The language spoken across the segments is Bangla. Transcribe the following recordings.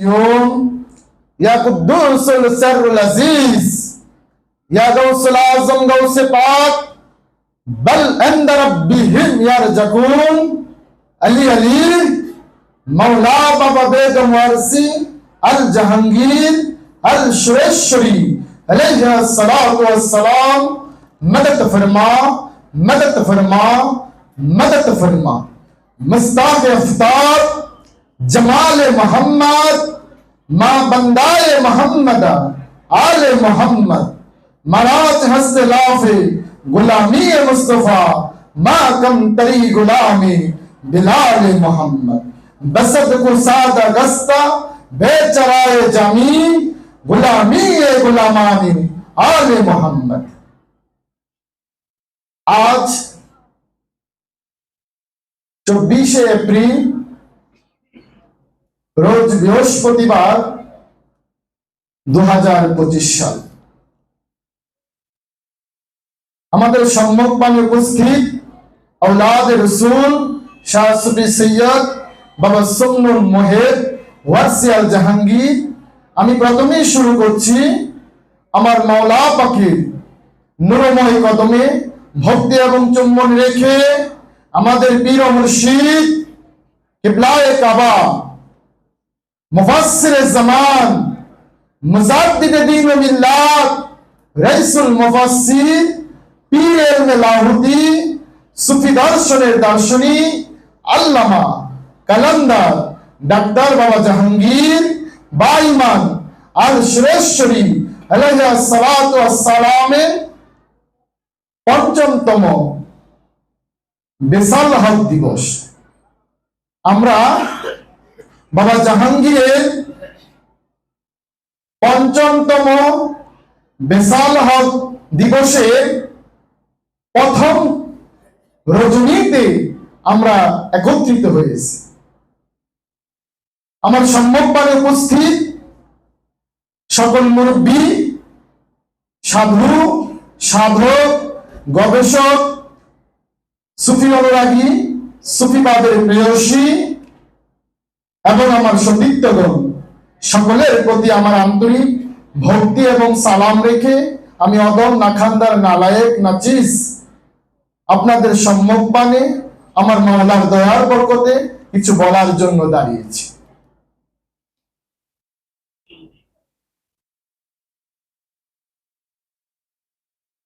یوم یا قدوس السر العزیز یا غوث العظم، غوث پاک. بل اند ربهم یرجعون علی علی، مولا بابا بیگم وارسی، الجہانگیر الشریشری علیہ السلام والسلام. مدد فرما مدد فرما مدد فرما. مستاق افتار جمال محمد ما بندائے محمد، آل محمد مراج حسد لاف غلامی مصطفیٰ، ما کم تری غلامی بلال محمد۔ بسد کو سادہ گستہ بے چرائے جمی غلامی غلامانی، آل محمد۔ آج چوبیس اپریل রোজ বৃহস্পতিবার দু হাজার পঁচিশ সাল। আমাদের সম্মুখবাণী উপস্থিত ঔলাদ রসুল শাহসুফি সৈয়দ বাবা জাহাঙ্গীর। আমি প্রথমেই শুরু করছি আমার মাওলা পাখির নুরময় কদমে ভক্তি এবং চুম্বন রেখে আমাদের বীর মুর্শিদ কাবা মুফাসসির জামান, মুজাদ্দিদ দ্বীন মিল্লাত, রাইসুল মুফাসসির, পীর ইলমে লাহুতি সুফি দর্শনের দার্শনিক, আল্লামা কালান্দার, ডাক্তার বাবা জাহাঙ্গীর, বাইমান আল সুরেশ্বরী আলাইহি সালাতু সালামের পঞ্চমতম বেসাল হক দিবস। আমরা বাবা জাহাঙ্গীরের পঞ্চমতম বেসাল হক দিবসে প্রথম রজনীতে আমরা একত্রিত হয়েছি। আমার সম্মুখপানে উপস্থিত সকল মুরব্বী, সাধু, সাধক, গবেষক, সুফি অনুরাগী, সুফিবাদের প্রেয়সী এবং আমার সতীর্থগণ, সকলের প্রতি আমার আন্তরিক ভক্তি এবং সালাম রেখে আমি অদম নাখান্দার নালায়েক নাচিস। আপনাদের সম্মুখপানে আমার মাওলার দয়ার বরকতে কিছু বলার জন্য দাঁড়িয়েছি।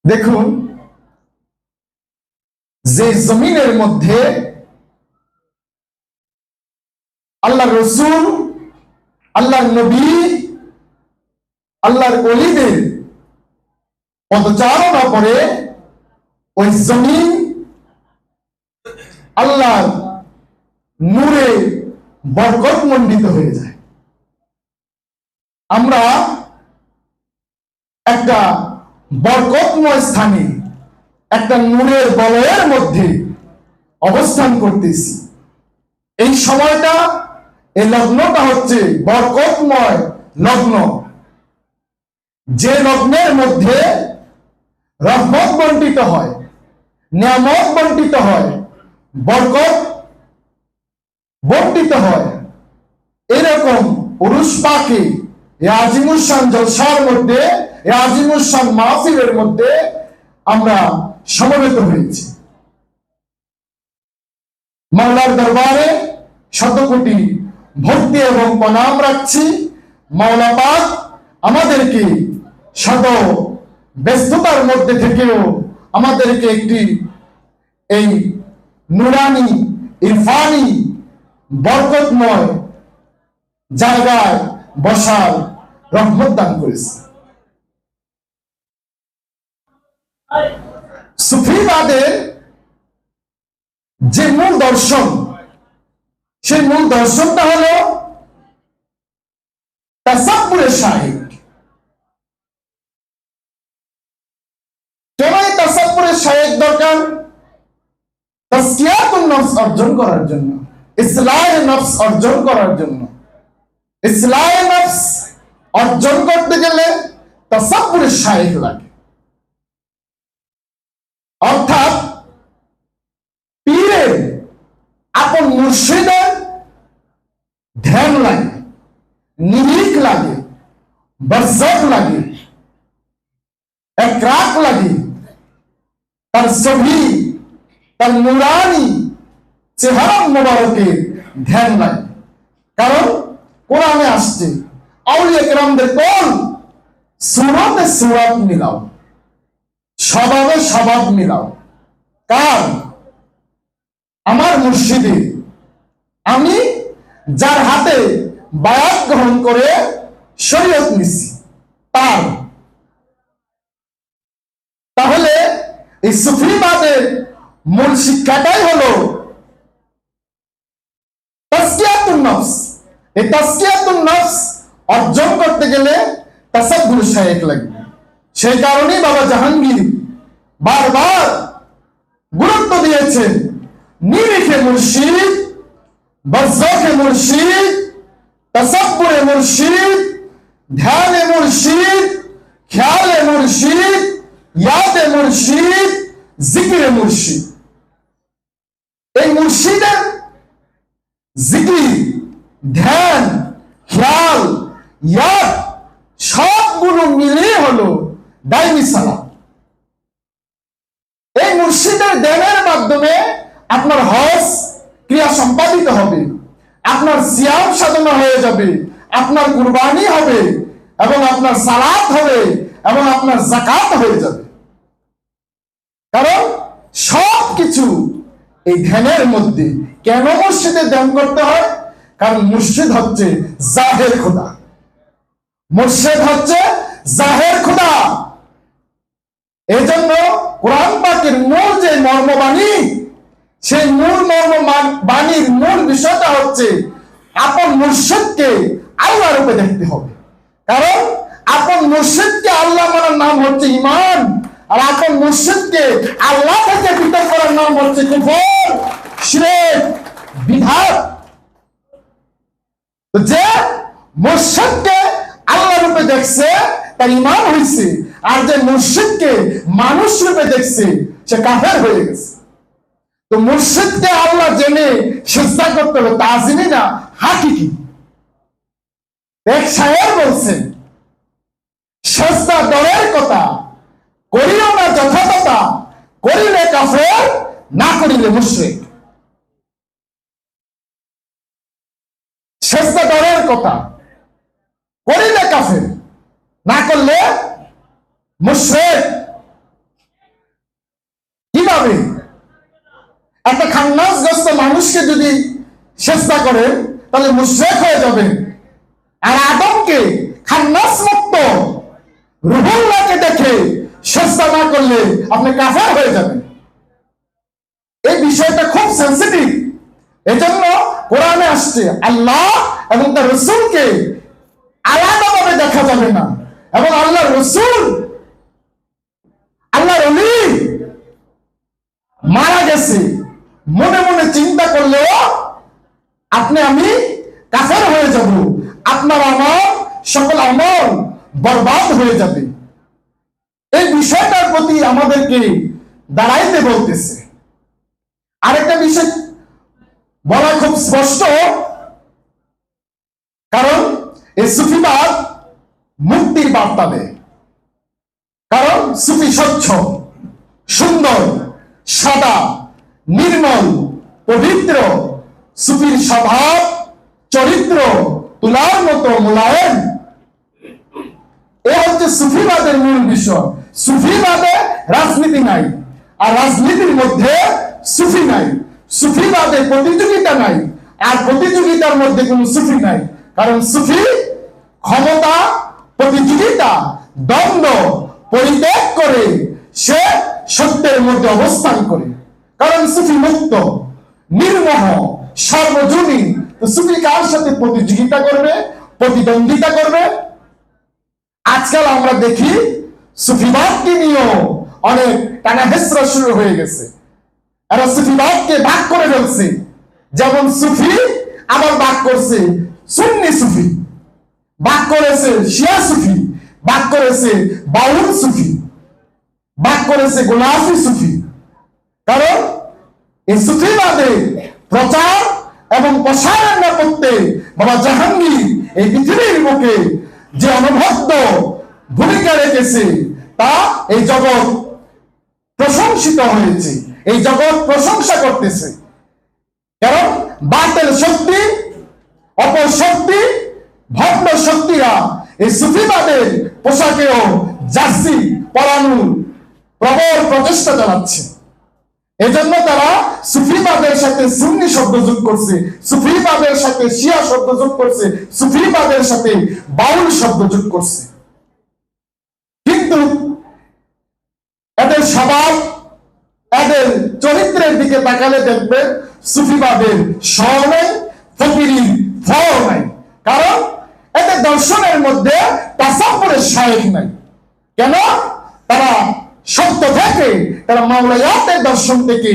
দেখুন, যে জমিনের মধ্যে আল্লাহ রসুল, আল্লাহর নবী, আল্লাহর অলিদের পদচারণা করে ওই জমিন আল্লাহর নূরে বরকত মণ্ডিত হয়ে যায়। আমরা একটা বরকতময় স্থানে, একটা নূরের বলয়ের মধ্যে অবস্থান করতেছি। এই সময়টা এই লগ্নটা হচ্ছে বরকতময় লগ্ন। যে লগ্নের মধ্যে রহমত বন্টিত হয়, নিয়ামত বন্টিত হয়, বরকত বন্টিত হয়, এরকম পুরুষ এই আজিমুসান জলসার মধ্যে আজিমুসান মাহফিলের মধ্যে আমরা সমবেত হয়েছি। মাওলার দরবারে শত কোটি ভক্তি এবং প্রণাম রাখছি। মাওলা পাক আমাদেরকে শত ব্যস্ততার মধ্যে থেকেও আমাদেরকে একটি এই নুরানি, ইরফানি, বরকতময় জায়গায় বসার রহমত দান করেছে। সুফিবাদের যে মূল দর্শন সেই মূল দর্শনটা হলো তাসাব্বুরের সাহিদ কেন এই তাসাব্বুরের সাহেব দরকার? তাসকিয়াতুন নফস অর্জন করার জন্য নফস অর্জন করার জন্য। নফস অর্জন করতে গেলে তাসাব্বুরের সাহেব লাগে। অর্থাৎ ধ্যান লাগে নিরিখ লাগে, একরাক লাগে। তার ছবি তার নুরানি চেহারা মোবারকের ধ্যান লাগে কারণ কোরআনে আসছে কোন সুরাত মিলাও, স্বভাবে স্বভাব মিলাও। কার? আমার মুর্শিদে। আমি যার হাতে বায়াত গ্রহণ করে শরীয়ত নিছি তার তাহলে এই সুফিবাদের মূল শিক্ষাটাই হলো তাসকিয়াতুন অর্জন করতে গেলে তাসাব্বুর শায়েক লাগবে। সেই কারণেই বাবা জাহাঙ্গীর বারবার গুরুত্ব দিয়েছেন, নিরিখে মুর্শিদ বজ্রকে মুর্শিদ তসব্বুরে মুর্শিদ, ধ্যানে মুর্শিদ, খেয়ালে মুর্শিদ, ইয়াদে মুর্শিদ, জিকিরে মুর্শিদ। এই মুর্শিদের জিকির, ধ্যান, খেয়াল, ইয়াদ সবগুলো মিলিয়ে হলো দাইমি সালাম এই মুর্শিদের ধ্যানের মাধ্যমে আপনার হজ ক্রিয়া সম্পাদিত হবে সিয়াম সাধনা হয়ে যাবে, আপনার কুরবানি হবে এবং আপনার সালাত হবে এবং আপনার জাকাত হয়ে যাবে। কারণ সব কিছু এই ধ্যানের মধ্যে কেন মসজিদে ধ্যান করতে হয়? কারণ মসজিদ হচ্ছে জাহের খোদা। মসজিদ হচ্ছে জাহের খোদা। কোরআন পাকের মূল যে মর্মবাণী, সেই মূল মর্ম বাণীর মূল বিষয়টা হচ্ছে আপন মুর্শিদকে আল্লাহ রূপে দেখতে হবে। কারণ আপন মুর্শিদকে আল্লাহ মানার নাম হচ্ছে ইমান আর আপন মুর্শিদকে আল্লাহ থেকে পৃথক করার নাম হচ্ছে কুফর বিধাত যে মুর্শিদকে আল্লাহ রূপে দেখছে, তার ইমান হয়েছে আর যে মুর্শিদকে মানুষ রূপে দেখছে, সে কাফের হয়ে গেছে। তো মুর্শিদকে আল্লাহ জেনে চেষ্টা করতে হবে তাজিমি না হাকিকি এক সাহেব বলছেন, সস্তা দরের কথা, করিও না যথাযথা করিলে কাফের, না করিলে মুশ্রিক। সস্তা দরের কথা, করিলে কাফের, না করলে মুশ্রিক। কীভাবে? একটা খান্নাসগ্রস্ত মানুষকে যদি চেষ্টা করেন তাহলে মুশ্রেক হয়ে যাবেন আর আদমকে খান্নাস মুক্ত রুহুল্লাহকে দেখে চেষ্টা না করলে আপনি কাফের হয়ে যাবেন। এই বিষয়টা খুব সেন্সিটিভ এজন্য কোরআনে আসছে, আল্লাহ এবং তার রসুলকে আলাদাভাবে দেখা যাবে না। এবং আল্লাহ রসুল আল্লাহ রলি মারা গেছে। মনে মনে চিন্তা করলেও আপনি, আমি কাফের হয়ে যাব। আপনার আমার সকল আমল বরবাদ হয়ে যাবে। এই বিষয়টার প্রতি আমাদেরকে দাঁড়াইতে বলতেছে। আরেকটা বিষয় বলা খুব স্পষ্ট। কারণ এই সুফিবাদ মুক্তির বার্তা দেয়। কারণ সুফি স্বচ্ছ, সুন্দর, সাদা, নির্মল, পবিত্র সুফির স্বভাব, চরিত্র, তুলার মতো মোলায়েম। এ হচ্ছে সুফিবাদের মূল বিষয়। সুফিবাদে রাজনীতি নাই, আর রাজনীতির মধ্যে সুফি নাই। সুফিবাদে প্রতিযোগিতা নাই, আর প্রতিযোগিতার মধ্যে কোনো সুফি নাই। কারণ সুফি ক্ষমতা, প্রতিযোগিতা, দ্বন্দ্ব পরিত্যাগ করে সে সত্যের মধ্যে অবস্থান করে। কারণ সুফি মুক্ত, নির্মহ সর্বজনীন। সুফি কার সাথে প্রতিযোগিতা করবে? প্রতিদ্বন্দ্বিতা করবে? আজকাল আমরা দেখি সুফিবাদকে নিয়েও অনেক টানা হেসরা শুরু হয়ে গেছে। এরা সুফিবাদকে ভাগ করে ফেলছে। যেমন সুফি আবার ভাগ করছে সুন্নি সুফি, ভাগ করেছে শিয়া সুফি, ভাগ করেছে বাউল সুফি, ভাগ করেছে গোলাফি সুফি। কারণ এই সুফিবাদে প্রচার এবং প্রসারণ না করতে বাবা জাহাঙ্গীর এই পৃথিবীর বুকে যে অনবদ্য ভূমিকা রেখেছে, তা এই জগৎ প্রশংসিত হয়েছে, এই জগৎ প্রশংসা করতেছে। কারণ বাতেল শক্তি অপশক্তি ভগ্ন শক্তিরা এই সুফিবাদের পোশাকেও জার্সি পরানোর প্রবল প্রচেষ্টা চালাচ্ছে। এজন্য তারা সুফিবাদের সাথে সুন্নি শব্দ যোগ করছে সুফিবাদের সাথে শিয়া শব্দ যোগ করছে সুফিবাদের সাথে বাউল শব্দ যোগ করছে। কিন্তু এদের স্বভাব, এদের চরিত্রের দিকে তাকালে দেখবে সুফিবাদের স্বর নেই, ফকিরির ফল নাই। কারণ এদের দর্শনের মধ্যে তাসাপুরের শায়েক নাই। কেন? তারা সত্য থেকে তারা মাওলায়াতের দর্শন থেকে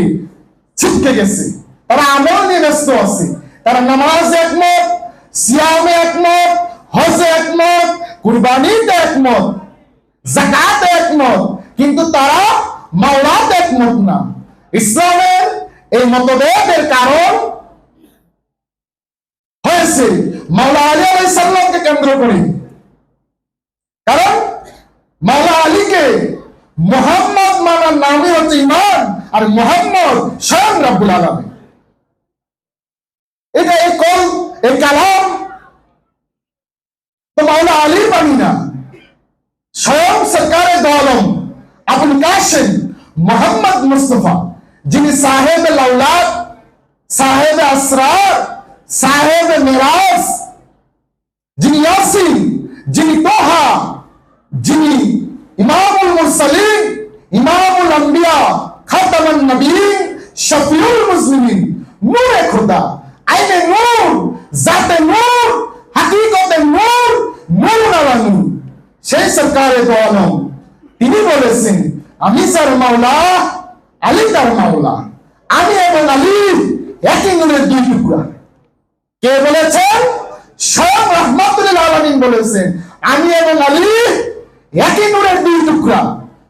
ছিটকে গেছে। তারা আমল নিয়ে ব্যস্ত আছে। তারা নামাজ একমত, সিয়ামে একমত, হজে একমত, কুরবানিতে একমত জাকাত একমত, কিন্তু তারা মাওলাত একমত না। ইসলামের এই মতভেদের কারণ হয়েছে মাওলা আলী আলাই সাল্লামকে কেন্দ্র করে। কারণ মাওলা আলীকে মোহাম্মদ মানার নামই হচ্ছে ইমান আর মোহাম্মদ স্বয়ং রাব্বুল আলমী এটা এই কল, এই কালাম তো মাওলা আলীর বাণী না। স্বয়ং সরকারের দলম আবুল কাসেম মোহাম্মদ মুস্তফা, যিনি সাহেব লাউলাদ সাহেব আসরার, সাহেব মিরাজ, যিনি ইয়াসিন, যিনি তোহা, যিনি ইমামুল মুরসালিন, ইমামুল আম্বিয়া, খাতামান নবীন, শফিউল মুসলিমিন। নূরে খোদা, আইনে নূর, জাতে নূর, হাকিকতে নূর নূর আলা নূর। সেই সরকারে তো আলম তিনি বলেছেন, আমি স্যার মাওলা, আলী তার মাওলা, আমি এবং আলী একই নূরের দুই টুকরা। কে বলেছেন? স্বয়ং রহমাতুল আলমিন বলেছেন, আমি এবং আলী একই নূরের দুই টুকরা।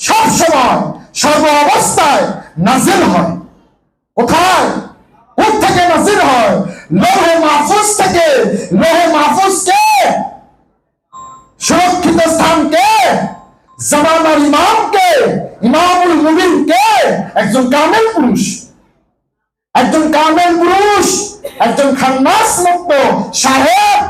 সব সময়, সর্ব অবস্থায় নাজিল হয়। কোথায়? কোথ থেকে নাজিল হয়? লোহে মাহফুজ থেকে। লোহে মাহফুজ কে? সুরক্ষিত স্থান কে? জামানার ইমাম কে? ইমামুল মুবিন কে? একজন কামেল পুরুষ। একজন কামেল পুরুষ, একজন খান্নাস মুক্ত সাহেব।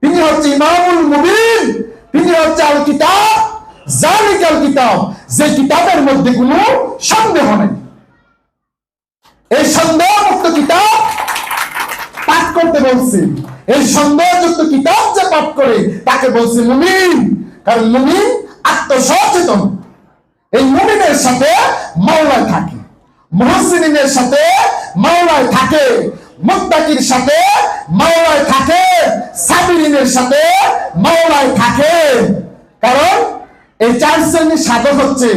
তিনি হচ্ছে ইমামুল মুবিন, তিনি হচ্ছে আল কিতাব জালিকাল কিতাব যে কিতাবের মধ্যে কোনো সন্দেহ নেই। এই সন্দেহ মুক্ত কিতাব পাঠ করতে বলছে। এই সন্দেহযুক্ত কিতাব যে পাঠ করে, তাকে বলছে মুমিন। কারণ মুমিন আত্মসচেতন। এই মুমিনের সাথে মাওলায় থাকে। মুহসিনের সাথে মাওলায় থাকে। মুত্তাকির সাথে মাওলায় থাকে। সাবিরিনের সাথে মাওলায় থাকে। কারণ এই চার শ্রেণির সাধক হচ্ছে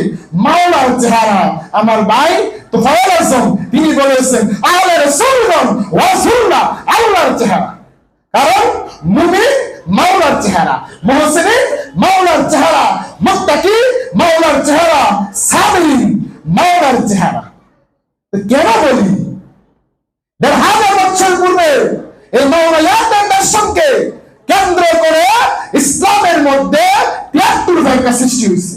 মাওলার চেহারা। আমার ভাই তো ফয়ল আজম, তিনি বলেছেন আলে রসুলগণ ওয়াসুল্লাহ আল্লাহর চেহারা। কারণ মুমিন মাওলার চেহারা মুহসিন মাওলার চেহারা, মুত্তাকি মাওলার চেহারা সাবিরিন মাওলার চেহারা। তো কেন বলি? দেড় হাজার বছর পূর্বে এই মাওলায়াতের দর্শনকে কেন্দ্র করে ইসলামের মধ্যে তিয়াত্তর ভাইকা সৃষ্টি হয়েছে।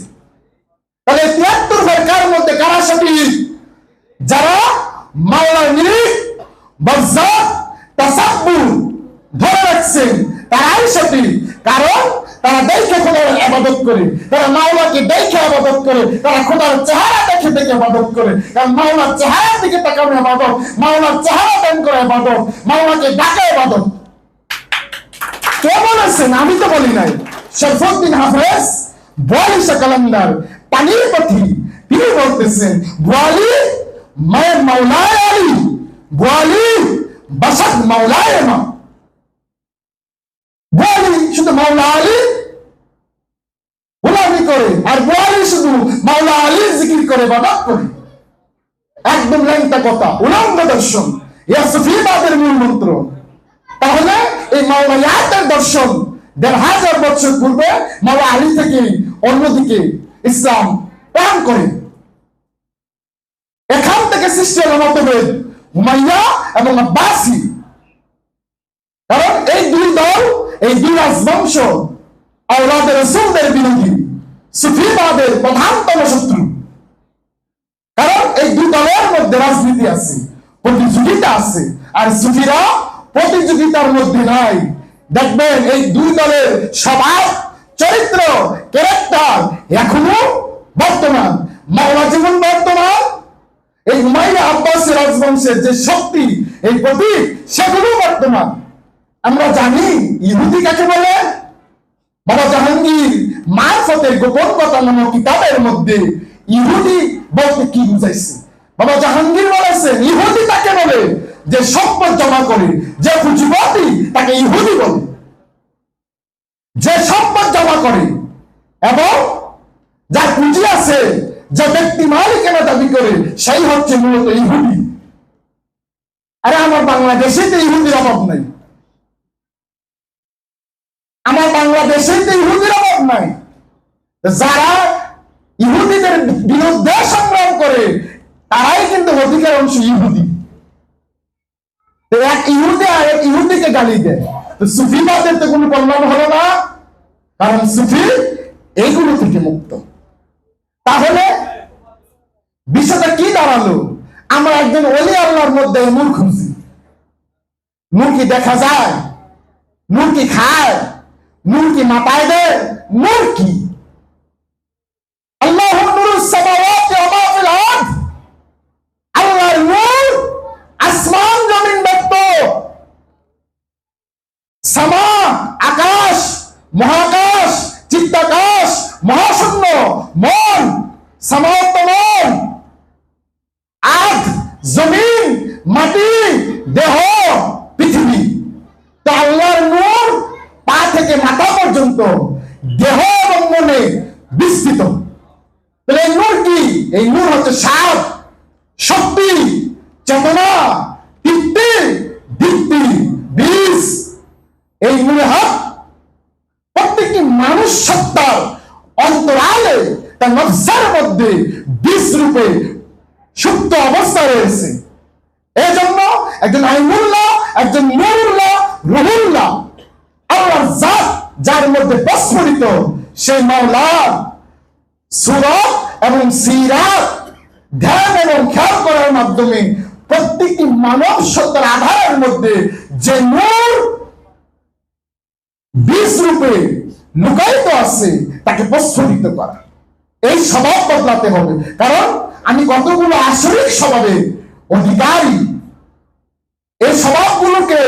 তাহলে তিয়াত্তর ভাইকার মধ্যে কারা সঠিক? যারা মাওলা নিরিখ বজ্জাত, তাসাব্বুর ধরে রাখছেন, তারাই সঠিক। কারণ তারা দেখে খোদার আবাদত করে, তারা মাওলাকে দেখে আবাদত করে, তারা খোদার চেহারা দেখে দেখে আবাদত করে। কারণ মাওলার চেহারার দিকে তাকানো আবাদত, মাওলার চেহারা দান করে আবাদত, মাওলাকে ডাকে আবাদত। কে বলেছেন আমি তো বলি নাই। শরফুদ্দিন হাফেজ, বয়ালিশা কালান্দার পানির পথি। তিনি বলতেছেন, বোয়ালি মায়ের মাওলায় আলী, বোয়ালি বাসাত মাওলায় মা। বলি শুধু মাওলা আলী গোলামি করে, আর বলি শুধু মাওলা আলী জিকির করে বাবা করে। একদম ল্যাংটা কথা, উলঙ্গ দর্শন। ইয়া সুফিবাদের মূল মন্ত্র। তাহলে এই মাওলা ইয়াতের দর্শন দেড় হাজার বছর পূর্বে মাওলা আলী থেকে অন্যদিকে ইসলাম প্রাণ করে। এখান থেকে সৃষ্টি হলো মতভেদ হুমাইয়া এবং আব্বাসি। কারণ এই দুই দল, এই দুই রাজবংশ আওলাদের রসুলদের বিরোধী, সুফিবাদের প্রধানতম শত্রু। কারণ এই দুই দলের মধ্যে রাজনীতি আছে, প্রতিযোগিতা আছে, আর সুফিরা প্রতিযোগিতার মধ্যে নাই। দেখবেন এই দুই দলের স্বভাব চরিত্র ক্যারেক্টার এখনও বর্তমান। মাওলা জীবন বর্তমান। এই হুমায়ুন আব্বাসী রাজবংশের যে শক্তি, এই প্রতীক, সেগুলো বর্তমান। আমরা জানি ইহুদি কাকে বলে? বাবা জাহাঙ্গীর মারফতের গোপন কথা নামক কিতাবের মধ্যে ইহুদি বলতে কি বুঝাইছে? বাবা জাহাঙ্গীর বলেছেন, ইহুদি তাকে বলে যে সম্পদ জমা করে, যে পুঁজিপতি তাকে ইহুদি বলে। যে সম্পদ জমা করে এবং যার পুঁজি আছে, যে ব্যক্তি মালিকানা দাবি করে, সেই হচ্ছে মূলত ইহুদি। আরে আমার বাংলাদেশে তো ইহুদির অভাব নাই। আমার বাংলাদেশে তো ইহুদির অভাব নাই। যারা ইহুদিদের বিরুদ্ধে সংগ্রাম করে, তারাই কিন্তু অধিকার অংশ ইহুদি। এক ইহুদি আর তো কোনো হলো না। কারণ এইগুলো থেকে তাহলে বিষয়টা কি দাঁড়াল? আমরা একজন অলি আল্লাহর মধ্যে নূর খুঁজি। নূর দেখা যায় নূর খায় নূর কি মাথায় দেয় নূর কি আল্লাহ নূরুস সামাওয়াতি ওয়া মা ফিল আরদ আল্লাহর নূর আসমান জমিন ব্যক্ত সামা আকাশ মহাকাশ চিত্তাকাশ মহাশূন্য মন সামাওয়াত মন আগ জমিন মাটি দেহ পৃথিবী তো আল্লাহর নূর পা থেকে মাথা পর্যন্ত দেহ বিস্তৃত। তাহলে এই নূর কি? এই নূর হচ্ছে সাপ, শক্তি, চেতনা তৃপ্তি দীপ্তি বীজ। এই নূরে হাত প্রত্যেকটি মানুষ সত্তার অন্তরালে তার নফসের মধ্যে বীজ রূপে সুপ্ত অবস্থা রয়েছে। এই জন্য একজন আইনুল্লাহ, একজন নুরুল্লাহ, রহুল্লাহ, আল্লাহর জাত যার মধ্যে প্রস্ফুটিত সেই মাওলার সুরত এবং সিরাত ধ্যান এবং খেয়াল করার মাধ্যমে প্রত্যেকটি মানব সত্তার আধারের মধ্যে যে নূর বীজ রূপে লুকায়িত আছে, তাকে প্রস্ফুটিত করা। এই স্বভাব বদলাতে হবে। কারণ আমি কতগুলো আসরিক স্বভাবের অধিকারী, এই স্বভাবগুলোকে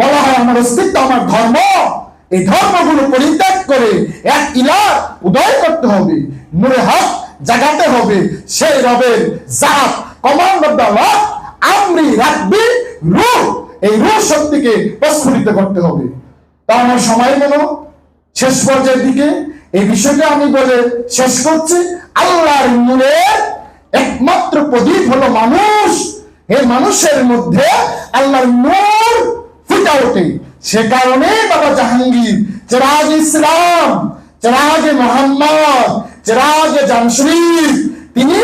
বলা হয় আমার অস্তিত্ব, আমার ধর্ম। এই ধর্মগুলো পরিত্যাগ করে এক ইলার উদয় করতে হবে, নূরে হক জাগাতে হবে, সেই রবের জাত কমান্ড আমরি রাখবি রূহ, এই রূহ শক্তিকে প্রস্ফুটিত করতে হবে। তা আমার সময় গেল, শেষ পর্যায়ের দিকে, এই বিষয়টা আমি বলে শেষ করছি। আল্লাহর নূরের একমাত্র প্রদীপ হলো মানুষ। এই মানুষের মধ্যে আল্লাহর নূর ফুটে ওঠে। সে কারণে বাবা জাহাঙ্গীর চেরাজ ইসলাম চেরাজ মোহাম্মদ চেরাজ জামশরীফ তিনি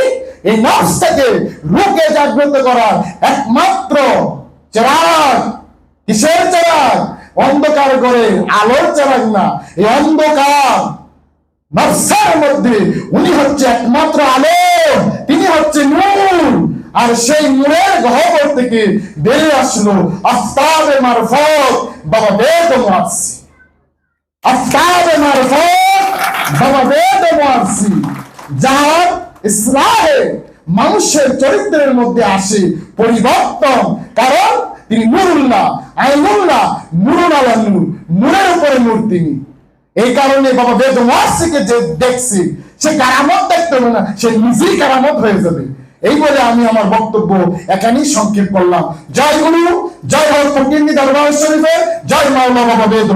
এই নফসটাকে রূপে জাগ্রত করার একমাত্র চেরাগ। কিসের চেরাগ? অন্ধকার করে আলোর চেরাগ না, এই অন্ধকার। নফসের মধ্যে উনি হচ্ছে একমাত্র আলো, তিনি হচ্ছে নূর। আর সেই নূরের গহবর থেকে বেরিয়ে আসলো আফতাবে মারফত বাবা বেদ মারছি আফতাবে মারফত বাবা বেদ মারছি যার ইসলাহে মানুষের চরিত্রের মধ্যে আসে পরিবর্তন। কারণ তিনি নুরুল্লাহ, আইনুল্লাহ নুরুল আলা নূর, নূরের উপরে নূর তিনি। এই কারণে বাবা বেদ ওয়াসিকে যে দেখছি, সে কারামত দেখতে হবে না, সে নিজেই কারামত হয়ে যাবে। এই বলে আমি আমার বক্তব্য এখানেই সংক্ষেপ করলাম। জয় গুরু, জয় হোক ফকিন্দি দরবার শরীফে, জয় মাওলা বাবা বেদ